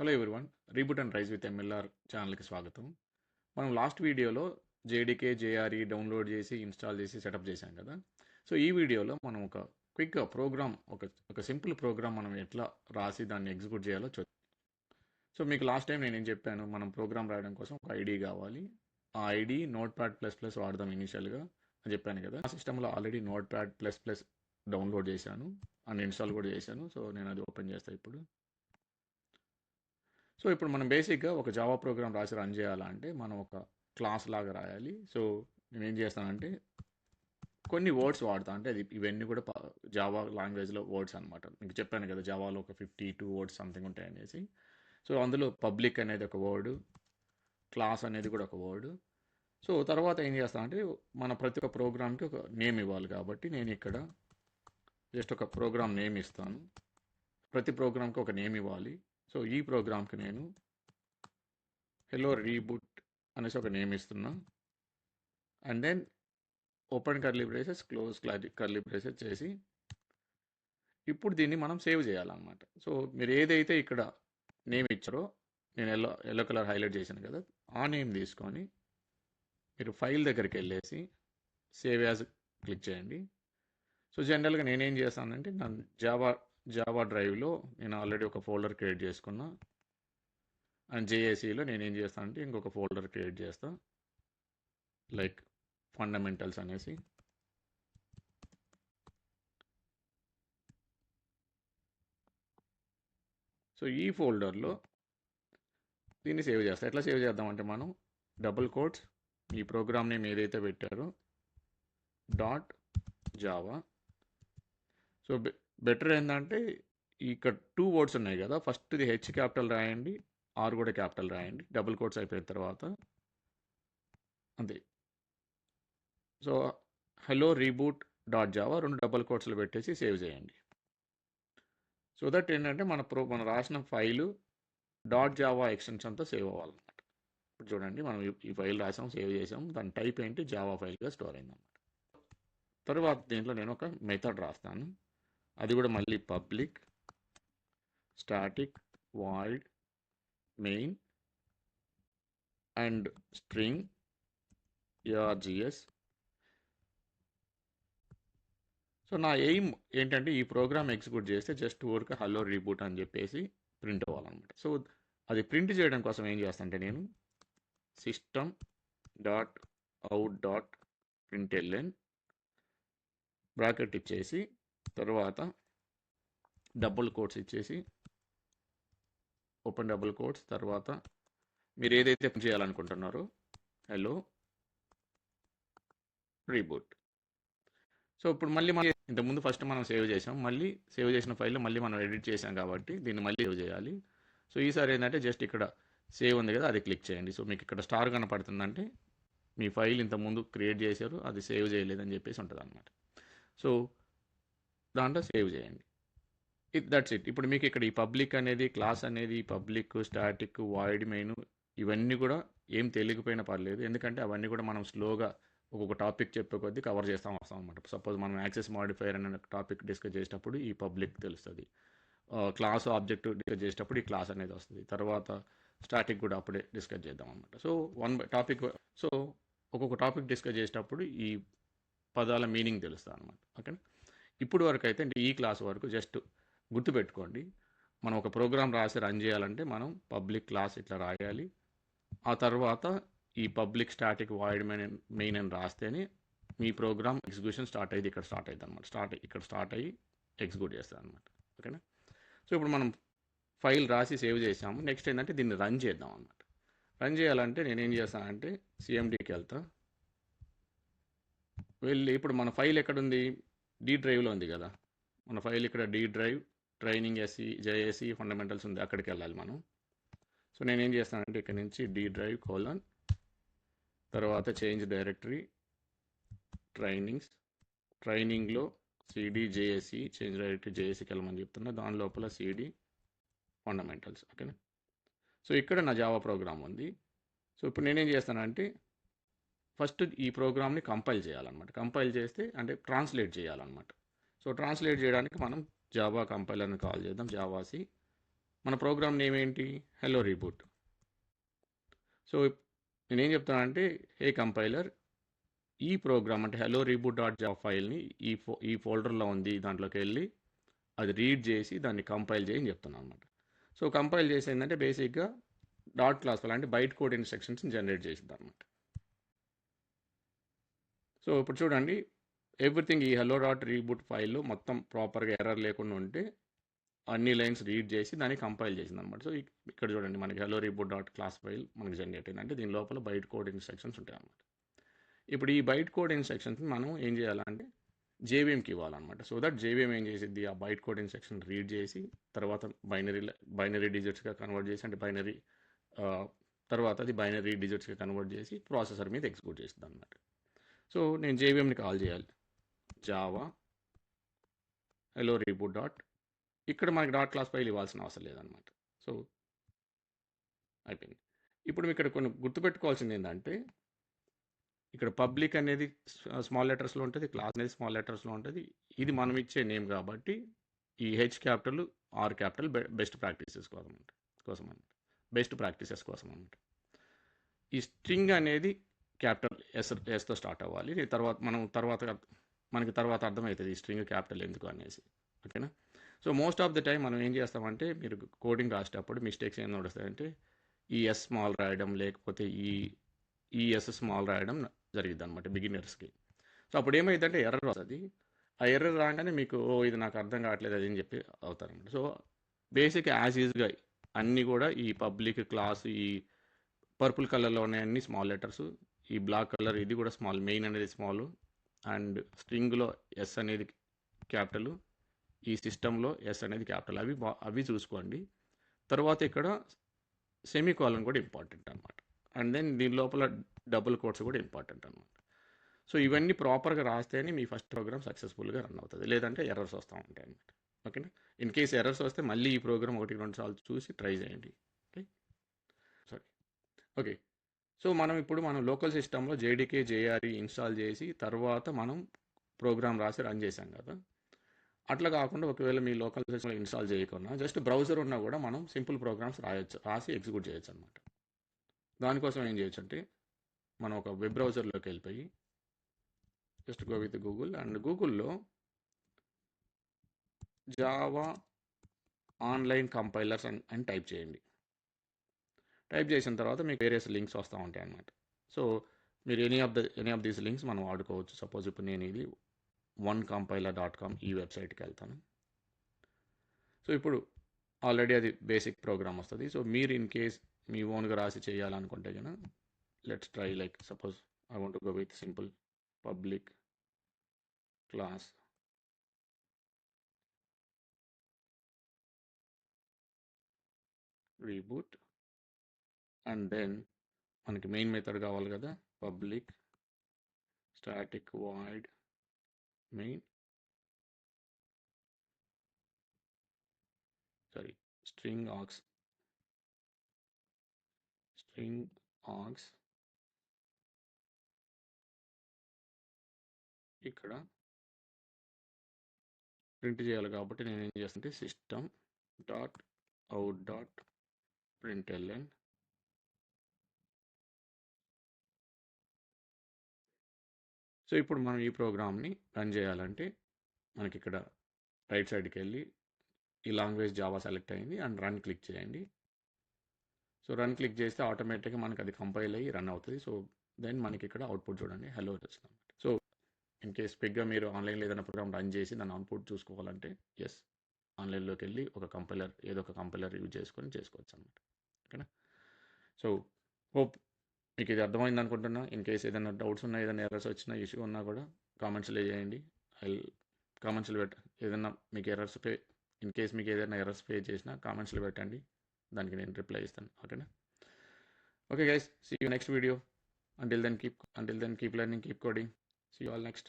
Hello one reboot and rise with MLR ఛానల్కి స్వాగతం. మనం లాస్ట్ వీడియోలో జేడీకే జేఆర్ఈ డౌన్లోడ్ చేసి ఇన్స్టాల్ చేసి సెటప్ చేశాం కదా. సో ఈ వీడియోలో మనం ఒక క్విక్గా ప్రోగ్రామ్ ఒక ఒక సింపుల్ ప్రోగ్రామ్ మనం ఎట్లా రాసి దాన్ని ఎగ్జిక్యూట్ చేయాలో చూ సో మీకు లాస్ట్ టైం నేను ఏం చెప్పాను మనం ప్రోగ్రామ్ రాయడం కోసం ఒక ఐడి కావాలి. ఆ ID notepad plus plus వాడదాం ఇనిషియల్గా అని చెప్పాను కదా. ఆ సిస్టంలో already notepad plus plus download చేశాను. అండ్ ఇన్స్టాల్ కూడా చేశాను. సో నేను అది ఓపెన్ చేస్తాను ఇప్పుడు. సో ఇప్పుడు మనం బేసిక్గా ఒక జావా ప్రోగ్రామ్ రాసి రన్ చేయాలంటే మనం ఒక క్లాస్ లాగా రాయాలి. సో నేను ఏం చేస్తానంటే కొన్ని వర్డ్స్ వాడతా. అంటే అది ఇవన్నీ కూడా జావా లాంగ్వేజ్లో వర్డ్స్ అనమాట మీకు చెప్పాను కదా జావాలో ఒక ఫిఫ్టీ టూ వర్డ్స్ సంథింగ్ ఉంటాయి అనేసి సో అందులో పబ్లిక్ అనేది ఒక వర్డ్ క్లాస్ అనేది కూడా ఒక వర్డ్. సో తర్వాత ఏం చేస్తానంటే మన ప్రతి ఒక్క ప్రోగ్రామ్కి ఒక నేమ్ ఇవ్వాలి కాబట్టి నేను ఇక్కడ జస్ట్ ఒక ప్రోగ్రామ్ నేమ్ ఇస్తాను. ప్రతి ప్రోగ్రామ్కి ఒక నేమ్ ఇవ్వాలి. సో ఈ ప్రోగ్రామ్కి నేను హెలో రీబుట్ అనేసి ఒక నేమ్ ఇస్తున్నా. And then open curly braces close curly braces చేసి ఇప్పుడు దీన్ని మనం సేవ్ చేయాలన్నమాట. సో మీరు ఏదైతే ఇక్కడ నేమ్ ఇచ్చారో నేను ఎల్లో ఎల్లో కలర్ హైలైట్ చేశాను కదా ఆ నేమ్ తీసుకొని మీరు ఫైల్ దగ్గరికి వెళ్ళేసి సేవ్ యాజ్ క్లిక్ చేయండి. సో జనరల్గా నేనేం చేస్తానంటే నా జావా జావా డ్రైవ్లో నేను ఆల్రెడీ ఒక ఫోల్డర్ క్రియేట్ చేసుకున్నా. అండ్ జేఏసీలో నేను ఏం చేస్తానంటే ఇంకొక ఫోల్డర్ క్రియేట్ చేస్తా. లైక్ ఫండమెంటల్స్ అనేసి. సో ఈ ఫోల్డర్లో దీన్ని సేవ్ చేస్తాం. ఎట్లా సేవ్ చేద్దామంటే మనం డబుల్ కోడ్స్ ఈ ప్రోగ్రామ్ నేమ్ ఏదైతే పెట్టారో డాట్ జావా సో బెటర్ ఏంటంటే ఇక్కడ టూ వర్డ్స్ ఉన్నాయి కదా ఫస్ట్ ఇది హెచ్ క్యాపిటల్ రాయండి ఆర్ కూడా క్యాపిటల్ రాయండి డబుల్ కోట్స్ అయిపోయిన తర్వాత. అంతే. So hello reboot dot Java రెండు డబుల్ కోట్స్లు పెట్టేసి సేవ్ చేయండి. సో దట్ ఏంటంటే మన ప్రో మనం రాసిన ఫైలు డాట్ జావా ఎక్స్టెన్షన్తో సేవ్ అవ్వాలన్నమాట. ఇప్పుడు చూడండి మనం ఈ ఫైల్ రాసాం సేవ్ చేసాం దాని టైప్ ఏంటి? జావా ఫైల్గా స్టోర్ అయిందన్నమాట. తర్వాత దీంట్లో నేను ఒక మెథడ్ రాస్తాను. అది కూడా మళ్ళీ public static void main and string A R G S so నా ఎయిమ్ ఏంటంటే ఈ ప్రోగ్రామ్ ఎగ్జిక్యూట్ చేస్తే జస్ట్ ఊరికే హలో రీబూట్ అని చెప్పేసి ప్రింట్ అవ్వాలన్నమాట. సో అది ప్రింట్ చేయడం కోసం ఏం చేస్తానంటే నేను system dot out dot print L N bracket ఇచ్చేసి తర్వాత డబుల్ కోడ్స్ ఇచ్చేసి ఓపెన్ డబుల్ కోడ్స్ తర్వాత మీరు ఏదైతే చేయాలనుకుంటున్నారో హలో రీబూట్ సో ఇప్పుడు మళ్ళీ మనం ఇంతకుముందు ఫస్ట్ మనం సేవ్ చేసాం మళ్ళీ సేవ్ చేసిన ఫైల్ మళ్ళీ మనం ఎడిట్ చేసాం కాబట్టి దీన్ని మళ్ళీ సేవ్ చేయాలి. సో ఈసారి ఏంటంటే జస్ట్ ఇక్కడ సేవ్ ఉంది కదా అది క్లిక్ చేయండి. సో మీకు ఇక్కడ స్టార్ కనపడుతుందంటే మీ ఫైల్ ఇంతకుముందు క్రియేట్ చేశారు అది సేవ్ చేయలేదని చెప్పేసి ఉంటుంది అనమాట సో దాంట్లో సేవ్ చేయండి. ఇట్ దట్స్ ఇట్ ఇప్పుడు మీకు ఇక్కడ ఈ పబ్లిక్ అనేది క్లాస్ అనేది పబ్లిక్ స్టాటిక్ వాయిడ్ మెయిన్ ఇవన్నీ కూడా ఏం తెలియకపోయినా పర్లేదు. ఎందుకంటే అవన్నీ కూడా మనం స్లోగా ఒక్కొక్క టాపిక్ చెప్పే కొద్దీ కవర్ చేస్తాం వస్తాం అనమాట సపోజ్ మనం యాక్సెస్ మాడిఫైర్ అనే టాపిక్ డిస్కస్ చేసేటప్పుడు ఈ పబ్లిక్ తెలుస్తుంది. క్లాస్ ఆబ్జెక్ట్ డిస్కస్ చేసేటప్పుడు ఈ క్లాస్ అనేది వస్తుంది. తర్వాత స్టాటిక్ కూడా అప్పుడే డిస్కస్ చేద్దాం అనమాట so one by topic so ఒక్కొక్క టాపిక్ డిస్కస్ చేసేటప్పుడు ఈ పదాల మీనింగ్ తెలుస్తుంది అనమాట ఓకేనా? ఇప్పుడు వరకు అయితే అంటే ఈ క్లాస్ వరకు జస్ట్ గుర్తుపెట్టుకోండి. మనం ఒక ప్రోగ్రామ్ రాసి రన్ చేయాలంటే మనం పబ్లిక్ క్లాస్ ఇట్లా రాయాలి. ఆ తర్వాత ఈ public static void main main అని రాస్తేనే మీ ప్రోగ్రామ్ ఎగ్జిక్యూషన్ స్టార్ట్ అయ్యింది ఇక్కడ స్టార్ట్ అయ్యింది అనమాట స్టార్ట్ ఇక్కడ స్టార్ట్ అయ్యి ఎగ్జిక్యూట్ చేస్తుంది అనమాట ఓకేనా? సో ఇప్పుడు మనం ఫైల్ రాసి సేవ్ చేసాము. నెక్స్ట్ ఏంటంటే దీన్ని రన్ చేద్దాం అనమాట రన్ చేయాలంటే నేను ఏం చేస్తానంటే సిఎండికి వెళ్తా. వెళ్ళి ఇప్పుడు మన ఫైల్ ఎక్కడుంది డి డ్రైవ్లో ఉంది కదా. మన ఫైల్ ఇక్కడ D drive training SC JAC fundamentals ఉంది. అక్కడికి వెళ్ళాలి మనం. సో నేనేం చేస్తానంటే ఇక్కడ నుంచి డి డ్రైవ్ కోలన్ తర్వాత చేంజ్ డైరెక్టరీ ట్రైనింగ్స్ ట్రైనింగ్లో సిడి జేఏసి చేంజ్ డైరెక్టరీ జేఏసీకి వెళ్ళమని చెప్తున్నా. దాని లోపల సిడి ఫండమెంటల్స్ ఓకేనా సో ఇక్కడ నా జావా ప్రోగ్రామ్ ఉంది. సో ఇప్పుడు నేనేం చేస్తానంటే ఫస్ట్ ఈ ప్రోగ్రామ్ని కంపైల్ చేయాలన్నమాట. కంపైల్ చేస్తే అంటే ట్రాన్స్లేట్ చేయాలన్నమాట. సో ట్రాన్స్లేట్ చేయడానికి మనం జావా కంపైలర్ని కాల్ చేద్దాం. జావాసి మన ప్రోగ్రామ్ నేమ్ ఏంటి? Hello reboot. సో నేనేం చెప్తానంటే హే కంపైలర్ ఈ ప్రోగ్రామ్ అంటే హలో రీబూట్ డాట్ జాబ్ ఫైల్ని ఈ ఫో ఈ ఫోల్డర్లో ఉంది దాంట్లోకి వెళ్ళి అది రీడ్ చేసి దాన్ని కంపైల్ చేయని చెప్తున్నాను అనమాట సో కంపైల్ చేసి ఏంటంటే బేసిక్గా డాట్ క్లాస్ ఫైల్ అంటే బైట్ కోడ్ ఇన్స్ట్రక్షన్స్ని జనరేట్ చేసింది అనమాట సో ఇప్పుడు చూడండి. ఎవ్రీథింగ్ ఈ హలో డాట్ రీబూట్ ఫైల్లో మొత్తం ప్రాపర్గా ఎర్రర్ లేకుండా ఉంటే అన్ని లైన్స్ రీడ్ చేసి దాన్ని కంపైల్ చేసింది అనమాట సో ఇక్కడ చూడండి మనకి hello reboot dot class file మనకి జనరేట్ అయింది అంటే దీని లోపల బైట్ కోడ్ ఇన్స్ట్రక్షన్స్ ఉంటాయి అనమాట ఇప్పుడు ఈ బైట్ కోడ్ ఇన్స్ట్రక్షన్స్ మనం ఏం చేయాలంటే జేవిఎంకి ఇవ్వాలన్నమాట. సో దట్ జేవిఎం ఏం చేసిద్ది? ఆ బైట్ కోడ్ ఇన్స్ట్రక్షన్ రీడ్ చేసి తర్వాత బైనరీ బైనరీ డిజిట్స్గా కన్వర్ట్ చేసి అంటే బైనరీ తర్వాత అది బైనరీ డిజిట్స్గా కన్వర్ట్ చేసి ప్రాసెసర్ మీద ఎగ్జిక్యూట్ చేస్తుంది అనమాట సో నేను జేవిఎంని కాల్ చేయాలి. జావా హలో రీబూట్ డాట్ ఇక్కడ మనకి డాట్ క్లాస్ ఫైల్ ఇవ్వాల్సిన అవసరం లేదనమాట సో అయిపోయింది. ఇప్పుడు ఇక్కడ కొన్ని గుర్తుపెట్టుకోవాల్సింది ఏంటంటే ఇక్కడ పబ్లిక్ అనేది స్మాల్ లెటర్స్లో ఉంటుంది క్లాస్ అనేది స్మాల్ లెటర్స్లో ఉంటుంది. ఇది మనం ఇచ్చే నేమ్ కాబట్టి ఈ H capital R capital best practices కోసం అనమాట కోసం అనమాట బెస్ట్ ప్రాక్టీసెస్ కోసం అనమాట ఈ స్ట్రింగ్ అనేది క్యాపిటల్ ఎస్ ఎస్తో స్టార్ట్ అవ్వాలి. తర్వాత మనం తర్వాత మనకి తర్వాత అర్థమవుతుంది ఈ స్ట్రింగ్ క్యాపిటల్ ఎందుకు అనేసి. ఓకేనా? So most of the time మనం ఏం చేస్తామంటే మీరు కోడింగ్ రాసేటప్పుడు మిస్టేక్స్ ఏం నడుస్తాయంటే ఈ ఎస్ స్మాల్ రాయడం లేకపోతే ఈ ఈ ఎస్ స్మాల్ రాయడం జరిగింది అనమాట బిగినర్స్కి సో అప్పుడు ఏమైందంటే ఎర్రర్ వస్తుంది. ఆ ఎర్రర్ రాగానే మీకు ఓ ఇది నాకు అర్థం కావట్లేదు అది అని చెప్పి అవుతారనమాట సో బేసిక్ యాజ్ ఈజ్గా అన్నీ కూడా ఈ పబ్లిక్ క్లాస్ ఈ పర్పుల్ కలర్లో ఉన్నాయన్ని స్మాల్ లెటర్స్ ఈ బ్లాక్ కలర్ ఇది కూడా స్మాల్ మెయిన్ అనేది స్మాల్. అండ్ స్ట్రింగ్లో ఎస్ అనేది క్యాపిటల్. ఈ సిస్టంలో ఎస్ అనేది క్యాపిటల్. అవి అవి చూసుకోండి. తర్వాత ఇక్కడ సెమీ కాలం కూడా ఇంపార్టెంట్ అనమాట అండ్ దెన్ దీని లోపల డబుల్ కోట్స్ కూడా ఇంపార్టెంట్ అనమాట సో ఇవన్నీ ప్రాపర్గా రాస్తేనే మీ ఫస్ట్ ప్రోగ్రామ్ సక్సెస్ఫుల్గా రన్ అవుతుంది. లేదంటే ఎర్రర్స్ వస్తూ ఉంటాయి అనమాట ఓకేనా? ఇన్ కేస్ ఎర్రర్స్ వస్తే మళ్ళీ ఈ ప్రోగ్రామ్ ఒకటి రెండు సార్లు చూసి ట్రై చేయండి. ఓకే? సారీ. ఓకే. సో మనం ఇప్పుడు మనం లోకల్ సిస్టంలో జేడీకే జేఆర్ఈ ఇన్స్టాల్ చేసి తర్వాత మనం ప్రోగ్రామ్ రాసి రన్ చేసాం కదా. అట్లా కాకుండా ఒకవేళ మీ లోకల్ సిస్టంలో ఇన్స్టాల్ చేయకుండా జస్ట్ బ్రౌజర్ ఉన్నా కూడా మనం సింపుల్ ప్రోగ్రామ్స్ రాయొచ్చు రాసి ఎగ్జిక్యూట్ చేయొచ్చు అనమాట దానికోసం ఏం చేయొచ్చు అంటే మనం ఒక వెబ్ బ్రౌజర్లోకి వెళ్ళిపోయి just go with Google and గూగుల్లో జావా ఆన్లైన్ కంపైలర్స్ అని అని టైప్ చేయండి. టైప్ చేసిన తర్వాత మీకు వేరియస్ లింక్స్ వస్తూ ఉంటాయి అన్నమాట. సో మీరు any of the any of these links మనం వాడుకోవచ్చు. సపోజ్ ఇప్పుడు నేను ఇది వన్ కంపైలర్ డాట్ కామ్ ఈ వెబ్సైట్కి వెళ్తాను. సో ఇప్పుడు ఆల్రెడీ అది బేసిక్ ప్రోగ్రామ్ వస్తుంది. సో మీరు ఇన్ కేస్ మీ ఓన్గా రాసి చేయాలనుకుంటే కనుక let's try like suppose I want go with simple public class reboot and then మనకి మెయిన్ మెథడ్ కావాలి కదా public static void main. Sorry string args. String args. ఇక్కడ ప్రింట్ చేయాలి కాబట్టి నేను ఏం చేస్తుంటే system dot out dot print L N so ఇప్పుడు మనం ఈ ప్రోగ్రామ్ని రన్ చేయాలంటే మనకి ఇక్కడ రైట్ సైడ్కి వెళ్ళి ఈ లాంగ్వేజ్ జావా సెలెక్ట్ అయింది అండ్ రన్ క్లిక్ చేయండి. సో రన్ క్లిక్ చేస్తే ఆటోమేటిక్గా మనకి అది కంపైల్ అయ్యి రన్ అవుతుంది. సో దెన్ మనకి ఇక్కడ అవుట్పుట్ చూడండి. హలో వచ్చింది సో ఇన్ కేస్ బిగ్గా మీరు ఆన్లైన్లో ఏదైనా ప్రోగ్రామ్ రన్ చేసి దాని అవుట్పుట్ చూసుకోవాలంటే ఎస్ ఆన్లైన్లోకి వెళ్ళి ఒక కంపైలర్ ఏదో ఒక కంపైలర్ యూజ్ చేసుకొని చేసుకోవచ్చు అనమాట ఓకేనా? సో హోప్ మీకు ఇది అర్థమైంది అనుకుంటున్నా. ఇన్ కేస్ ఏదైనా డౌట్స్ ఉన్నా ఏదైనా ఎర్రర్స్ వచ్చినా ఇష్యూ ఉన్నా కూడా కామెంట్స్లో చేయండి. ఐ కామెంట్స్లో పెట్ట ఏదైనా మీకు ఎర్రర్స్ పే ఇన్ కేస్ మీకు ఏదైనా ఎర్రర్స్ పే చేసినా కామెంట్స్లో పెట్టండి. దానికి నేను రిప్లై ఇస్తాను. ఓకేనా okay guys see you next video until then keep until then keep learning keep coding see you all next